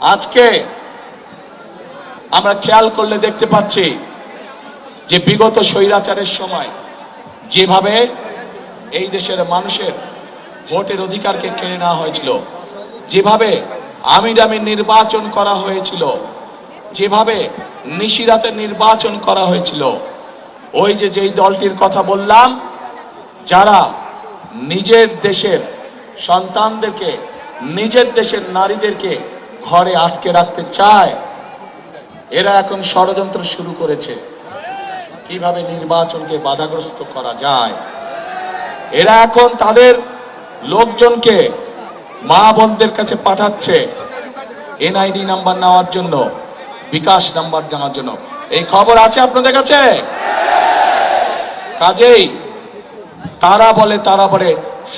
আজকে আমরা খেয়াল করলে দেখতে পাচ্ছি যে বিগত স্বৈরাচারের সময় যেভাবে এই দেশের মানুষের ভোটের অধিকারকে কেড়ে নেওয়া হয়েছিল, যেভাবে আমির আমির নির্বাচন করা হয়েছিল, যেভাবে নিশিরাতে নির্বাচন করা হয়েছিল, ওই যে যেই দলটির কথা বললাম, যারা নিজের দেশের সন্তানদেরকে, নিজের দেশের নারীদেরকে ঘরে আটকে রাখতে চায়, এরা এখন ষড়যন্ত্র শুরু করেছে। কীভাবে নির্বাচনকে বাধাগ্রস্ত করা যায়? এরা এখন তাদের লোকজনকে মা বোনদের কাছে পাঠাচ্ছে, এনআইডি নাম্বার নেওয়ার জন্য, বিকাশ নাম্বার নেওয়ার জন্য। এই খবর আছে আপনাদের কাছে? কাজেই তারা বলে তারা বলে,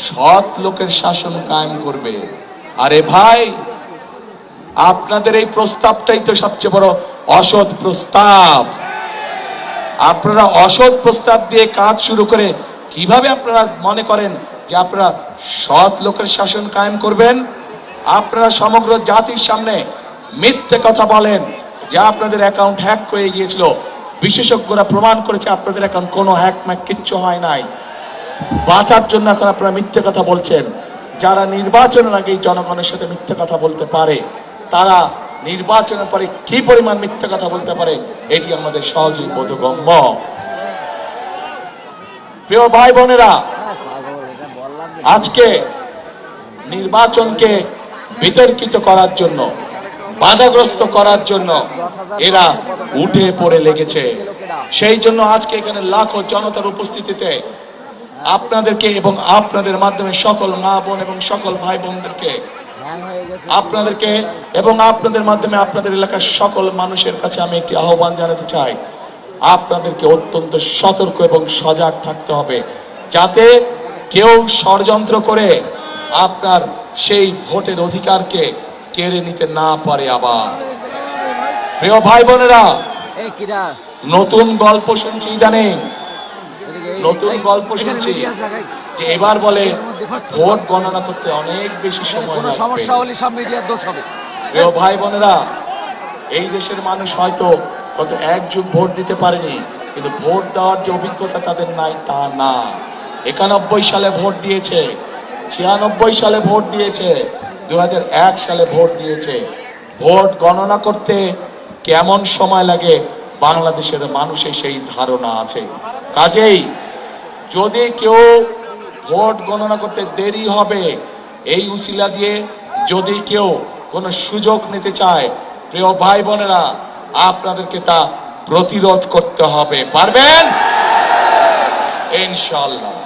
সৎ লোকের শাসন কায়েম করবে। আরে ভাই আপনাদের এই প্রস্তাবটাই তো সবচেয়ে বড় অসৎ প্রস্তাব। আপনারা অসৎ প্রস্তাব দিয়ে কাজ শুরু করে কীভাবে আপনারা মনে করেন যে আপনারা সৎ লোকের শাসন কায়েম করবেন? আপনারা সমগ্র জাতির সামনে মিথ্যে কথা বলেন, যে আপনাদের অ্যাকাউন্ট হ্যাক হয়ে গিয়েছিল। বিশেষজ্ঞরা প্রমাণ করেছে আপনাদের অ্যাকাউন্ট কোনো হ্যাক ম্যাক কিচ্ছু হয় নাই। বাঁচার জন্য এখন আপনারা মিথ্যে কথা বলছেন। যারা নির্বাচনের আগে এই জনগণের সাথে মিথ্যে কথা বলতে পারে তারা নির্বাচনের পরে কি পরিমাণ মিথ্যা কথা বলতে পারে, এটি আমাদের সহজেই বোধগম্য। প্রিয় ভাই বোনেরা, আজকে নির্বাচনকে বিতর্কিত করার জন্য, বাধাগ্রস্ত করার জন্য এরা উঠে পড়ে লেগেছে। সেই জন্য আজকে এখানে লাখো জনতার উপস্থিতিতে আপনাদেরকে এবং আপনাদের মাধ্যমে সকল মা বোন এবং সকল ভাই বোনদেরকে আপনাদেরকে এবং আপনাদের মাধ্যমে আপনাদের এলাকার সকল মানুষের কাছে আমি একটি আহ্বান জানাতে চাই। আপনাদেরকে অত্যন্ত সতর্ক এবং সজাগ থাকতে হবে যাতে কেউ ষড়যন্ত্র করে আপনার সেই ভোটের অধিকারকে কেড়ে নিতে না পারে আবার। প্রিয় ভাই বোনেরা নতুন গল্প শুনছি ইদানিং। নতুন গল্প শুনছি। যে এবার বলে ভোট গণনা করতে অনেক বেশি সময় কোনো সমস্যা হলে সব মিডিয়ার দোষ হবে। প্রিয় ভাই বোনেরা এই দেশের মানুষ হয়তো কত এক যুগ ভোট দিতে পারেনি কিন্তু ভোট দেওয়ার যে অভিজ্ঞতা তাদের নাই তা না। একানব্বই সালে ভোট দিয়েছে ছিয়ানব্বই সালে ভোট দিয়েছে দু হাজার এক সালে ভোট দিয়েছে। ভোট গণনা করতে কেমন সময় লাগে বাংলাদেশের মানুষের সেই ধারণা আছে। কাজেই যদি কেউ ভোট গণনা করতে দেরি হবে। এই উসিলা দিয়ে যদি কেউ কোনো সুযোগ নিতে চায়, প্রিয় ভাই বোনেরা, আপনাদেরকে তা প্রতিরোধ করতে হবে। পারবেন? ইনশাল্লাহ